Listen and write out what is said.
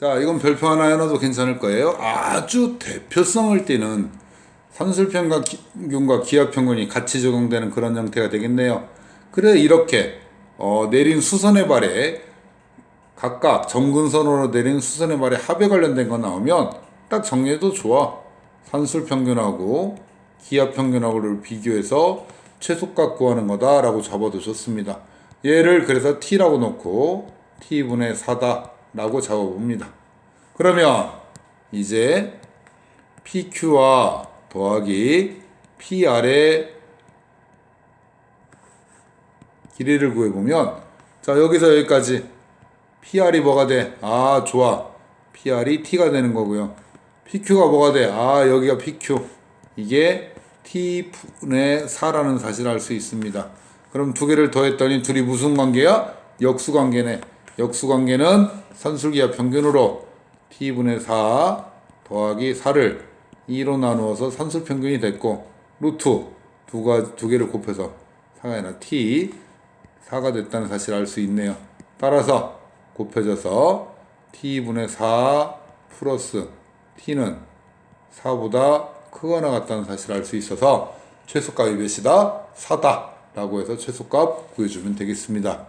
자, 이건 별표 하나 해놔도 괜찮을 거예요. 아주 대표성을 띠는 산술평균과 기하평균이 같이 적용되는 그런 형태가 되겠네요. 그래 이렇게 어, 내린 수선의 발에 각각 점근선으로 내린 수선의 발에 합에 관련된 거 나오면 딱 정리해도 좋아. 산술평균하고 기하평균하고를 비교해서 최소값 구하는 거다라고 잡아도 좋습니다. 얘를 그래서 t라고 놓고 t분의 4다 라고 잡아봅니다. 그러면 이제 PQ와 더하기 PR의 길이를 구해보면 자 여기서 여기까지 PR이 뭐가 돼? 아 좋아 PR이 T가 되는 거고요 PQ가 뭐가 돼? 아 여기가 PQ 이게 T분의 4라는 사실을 알 수 있습니다 그럼 두 개를 더했더니 둘이 무슨 관계야? 역수관계네 역수관계는 산술기하 평균으로 T분의 4 더하기 4를 2로 나누어서 산술평균이 됐고 루트 두가 두 개를 곱해서 4가 아니라 T 4가 됐다는 사실을 알 수 있네요. 따라서 곱해져서 t분의 4 플러스 t는 4보다 크거나 같다는 사실을 알 수 있어서 최소값이 몇이다? 4다 라고 해서 최소값 구해주면 되겠습니다.